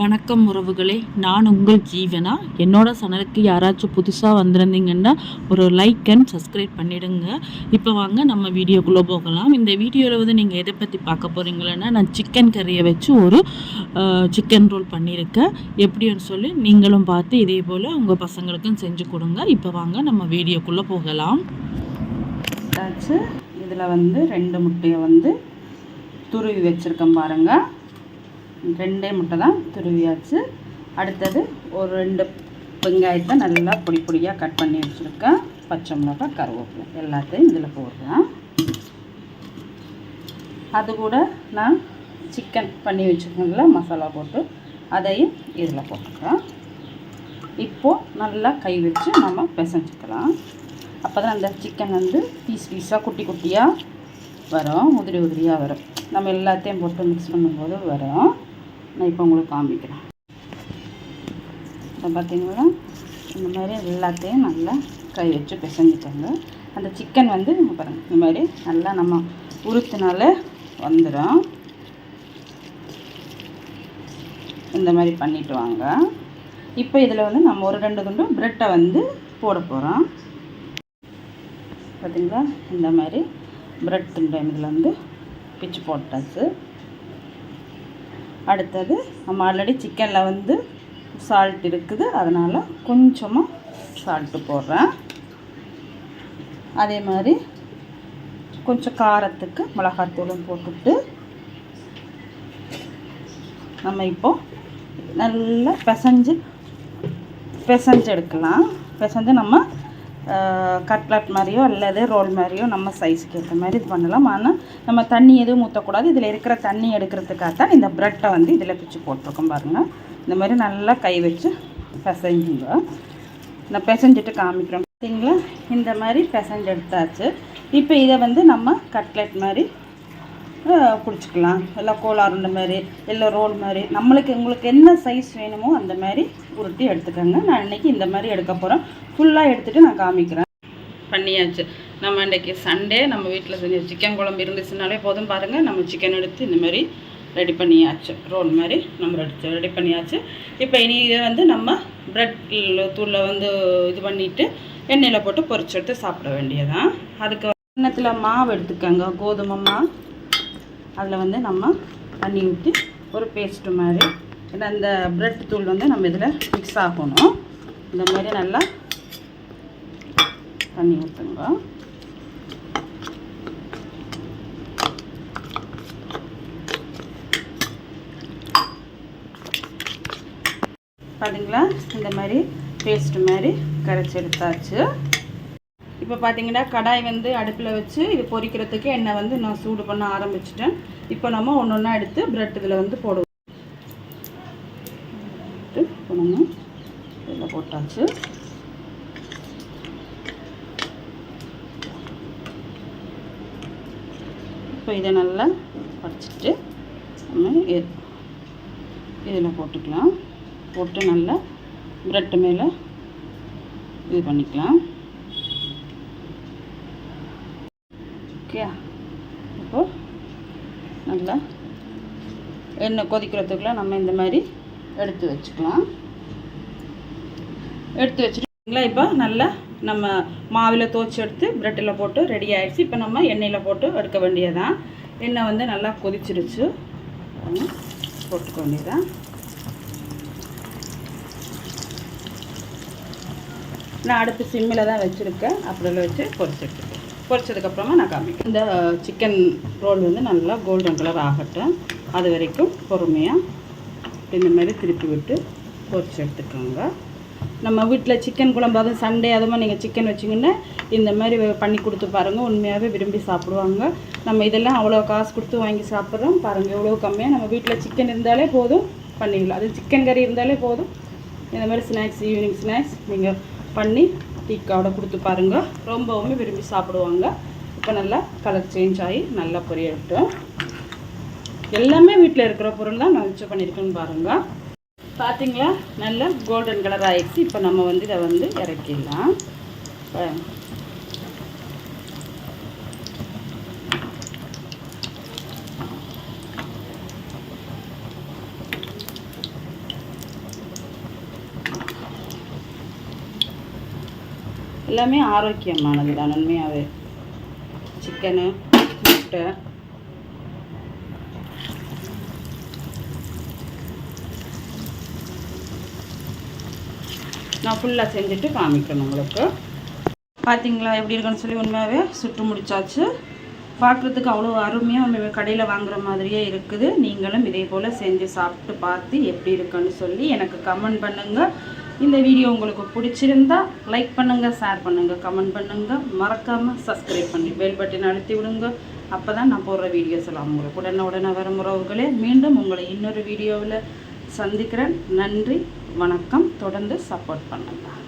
வணக்கம் உறவுகளே. நான் உங்கள் ஜீவனா? என்னோட சேனலுக்கு யாராச்சும் புதுசாக வந்திருந்தீங்கன்னா ஒரு லைக் அண்ட் சப்ஸ்கிரைப் பண்ணிடுங்க. இப்போ வாங்க நம்ம வீடியோக்குள்ளே போகலாம். இந்த வீடியோவில் வந்து நீங்கள் எதை பற்றி பார்க்க போகிறீங்களன்னா நான் சிக்கன் கறியை வச்சு ஒரு சிக்கன் ரோல் பண்ணியிருக்கேன். எப்படின்னு சொல்லி நீங்களும் பார்த்து இதே போல் உங்கள் பசங்களுக்கும் செஞ்சு கொடுங்க. இப்போ வாங்க நம்ம வீடியோக்குள்ளே போகலாம். இதில் வந்து ரெண்டு முட்டையை வந்து துருவி வச்சுருக்கேன் பாருங்கள் ரெண்டே முட்டை தான் துருவியாச்சு. அடுத்தது ஒரு ரெண்டு வெங்காயத்தை நல்லா பொடி பொடியாக கட் பண்ணி வச்சுருக்கேன் பச்சை மிளகாய் கருவேப்பிலை. எல்லாத்தையும் இதில் போடுறேன் அது கூட நான் சிக்கன் பண்ணி வச்சுருக்கேன்ல மசாலா போட்டு அதையும் இதில் போட்டுக்கிறேன் இப்போது நல்லா கை வச்சு நம்ம பிசைஞ்சிக்கலாம். அப்போ தான் அந்த சிக்கன் வந்து பீஸ் பீஸாக குட்டி குட்டியாக வரும் உதிரி உதிரியாக வரும். நம்ம எல்லாத்தையும் போட்டு மிக்ஸ் பண்ணும்போது வரும். நான் இப்போ உங்களுக்கு காமிக்கிறேன். இப்போ பார்த்தீங்களா இந்த மாதிரி எல்லாத்தையும் நல்லா கை வச்சு பிசைஞ்சிட்டாங்க அந்த சிக்கன் வந்து பாருங்கள் இந்த மாதிரி நல்லா நம்ம உருத்தினாலே வந்துடும் இந்த மாதிரி பண்ணிட்டு வாங்க. இப்போ இதில் வந்து நம்ம ஒரு ரெண்டு துண்டு ப்ரெட்டை வந்து போட போகிறோம் பார்த்தீங்களா இந்த மாதிரி ப்ரெட் துண்டு இதில் வந்து பிச்சு போட்டாச்சு. அடுத்தது நம்ம ஆல்ரெடி சிக்கனில் வந்து சால்ட் இருக்குது. அதனால் கொஞ்சமாக சால்ட்டு போடுறேன். அதே மாதிரி கொஞ்சம் காரத்துக்கு மிளகாத்தூளும் போட்டுட்டு நம்ம இப்போது நல்லா பிசைஞ்சு பிசைஞ்சு எடுக்கலாம். பிசைஞ்சு நம்ம கட்லட் மாதிரியோ அல்லது ரோல் மாதிரியோ நம்ம சைஸ்க்கு ஏற்ற மாதிரி இது பண்ணலாம். ஆனால் நம்ம தண்ணி எதுவும் ஊற்றக்கூடாது இதில் இருக்கிற தண்ணி எடுக்கிறதுக்காக தான் இந்த ப்ரெட்டை வந்து இதில் பிச்சு போட்டிருக்கோம் பாருங்கள் இந்த மாதிரி நல்லா கை வச்சு பிசைஞ்சுங்க. நான் பிசைஞ்சிட்டு காமிக்கிறோம் பார்த்தீங்களா இந்த மாதிரி பிசைஞ்சு எடுத்தாச்சு இப்போ இதை வந்து நம்ம கட்லெட் மாதிரி பிடிச்சிக்கலாம். இல்லை இந்த மாதிரி இல்லை ரோல் மாதிரி. நம்மளுக்கு உங்களுக்கு என்ன சைஸ் வேணுமோ அந்த மாதிரி உருட்டி எடுத்துக்கோங்க. நான் இன்றைக்கி இந்த மாதிரி எடுக்க போகிறேன் ஃபுல்லாக எடுத்துகிட்டு நான் காமிக்கிறேன். பண்ணியாச்சு. நம்ம இன்றைக்கி சண்டே நம்ம வீட்டில் செஞ்ச சிக்கன் குழம்பு இருந்துச்சுனாலே போதும் பாருங்கள் நம்ம சிக்கன் எடுத்து இந்த மாதிரி ரெடி பண்ணியாச்சு. ரோல் மாதிரி நம்ம ரெடி ரெடி பண்ணியாச்சு. இப்போ இனி இதை வந்து நம்ம ப்ரெட் தூளில் வந்து இது பண்ணிவிட்டு எண்ணெயில் போட்டு பொரிச்சு எடுத்து சாப்பிட வேண்டியதான் அதுக்கு எண்ணத்தில் மாவு எடுத்துக்கோங்க. கோதுமை மாவு. அதில் வந்து நம்ம தண்ணி ஊற்றி ஒரு பேஸ்ட்டு மாதிரி. ஏன்னா இந்த ப்ரெட் தூள் வந்து நம்ம இதில் மிக்ஸ் ஆகணும். இந்த மாதிரி நல்லா தண்ணி ஊற்றுங்க பார்த்தீங்களா இந்த மாதிரி பேஸ்ட் மாதிரி கரைச்சி எடுத்தாச்சு. இப்போ பார்த்தீங்கன்னா கடாய் வந்து அடுப்பில் வச்சு இது பொரிக்கிறதுக்கு எண்ணெய் வந்து நான் சூடு பண்ண ஆரம்பிச்சிட்டேன். இப்போ நம்ம ஒன்று ஒன்றா எடுத்து ப்ரெட் இதில் வந்து போடுவோம். இப்போ இதில் போட்டாச்சு. இப்போ இதை நல்லா படிச்சுட்டு நம்ம இதில் போட்டுக்கலாம். போட்டு நல்லா ப்ரெட்டு மேலே இது பண்ணிக்கலாம். ஓகே. இப்போது நல்லா எண்ணெய் கொதிக்கிறதுக்குலாம் நம்ம இந்த மாதிரி எடுத்து வச்சுக்கலாம். எடுத்து வச்சுட்டுங்களா? இப்போ நல்லா நம்ம மாவில் துவச்சி எடுத்து ப்ரெட்டில் போட்டு ரெடி ஆகிடுச்சு இப்போ நம்ம எண்ணெயில் போட்டு எடுக்க வேண்டியதான் எண்ணெய் வந்து நல்லா கொதிச்சிருச்சு. போட்டுக்க வேண்டியதான் நான் அடுத்து சிம்மில் தான் வச்சுருக்கேன். அப்படியில் வச்சு பொரிச்சிட்டு பொரிச்சதுக்கப்புறமா நான் காமிக்கிறேன். இந்த சிக்கன் ரோல் வந்து நல்லா கோல்டன் கலர் ஆகட்டும். அது வரைக்கும் பொறுமையாக இந்த மாதிரி திருப்பி விட்டு பொரிச்சு எடுத்துக்கோங்க. நம்ம வீட்டில் சிக்கன் குழம்பு அதுவும் சண்டே அது மாதிரி நீங்கள் சிக்கன் வச்சிங்கன்னா இந்த மாதிரி பண்ணி கொடுத்து பாருங்கள் உண்மையாகவே விரும்பி சாப்பிடுவாங்க. நம்ம இதெல்லாம் அவ்வளோ காசு கொடுத்து வாங்கி சாப்பிட்றோம். பாருங்கள் எவ்வளோ கம்மியாக நம்ம வீட்டில் சிக்கன் இருந்தாலே போதும். பண்ணிடலாம். அது சிக்கன் கறி இருந்தாலே போதும். இந்த மாதிரி ஸ்நாக்ஸ் ஈவினிங் ஸ்நாக்ஸ் நீங்கள் பண்ணி டீக்காவோட கொடுத்து பாருங்கள் ரொம்பவுமே விரும்பி சாப்பிடுவாங்க. இப்போ நல்லா கலர் சேஞ்ச் ஆகி நல்லா பொரியட்டும். எல்லாமே வீட்டில் இருக்கிற பொருள் தான் நான் வச்சு பண்ணியிருக்கேன்னு பாருங்கள் பார்த்தீங்களா நல்லா கோல்டன் கலர் ஆகிடுச்சு இப்போ நம்ம வந்து இதை வந்து இறக்கிடலாம். எல்லாமே ஆரோக்கியமானது தான் உண்மையாகவே சிக்கனு முட்டை. நான் ஃபுல்லாக செஞ்சுட்டு காமிக்கணும் உங்களுக்கு. பார்த்தீங்களா எப்படி இருக்குன்னு சொல்லி உண்மையாகவே சுட்டு முடிச்சாச்சு. பார்க்குறதுக்கு அவ்வளோ அருமையாக நம்ம கடையில் வாங்குற மாதிரியே இருக்குது. நீங்களும் இதே போல் செஞ்சு சாப்பிட்டு பார்த்து எப்படி இருக்குன்னு சொல்லி எனக்கு கமெண்ட் பண்ணுங்கள் இந்த வீடியோ உங்களுக்கு பிடிச்சிருந்தா லைக் பண்ணுங்கள் ஷேர் பண்ணுங்கள் கமெண்ட் பண்ணுங்கள் மறக்காமல் சப்ஸ்கிரைப் பண்ணி பெல் பட்டன் அழுத்தி விடுங்க. அப்போ தான் நான் போடுற வீடியோஸ் எல்லாம் உங்களுக்கு உடனே உடனே வரும் உறவுகளே. மீண்டும் உங்களை இன்னொரு வீடியோவில் சந்திக்கிறேன். நன்றி வணக்கம். தொடர்ந்து சப்போர்ட் பண்ணுங்கள்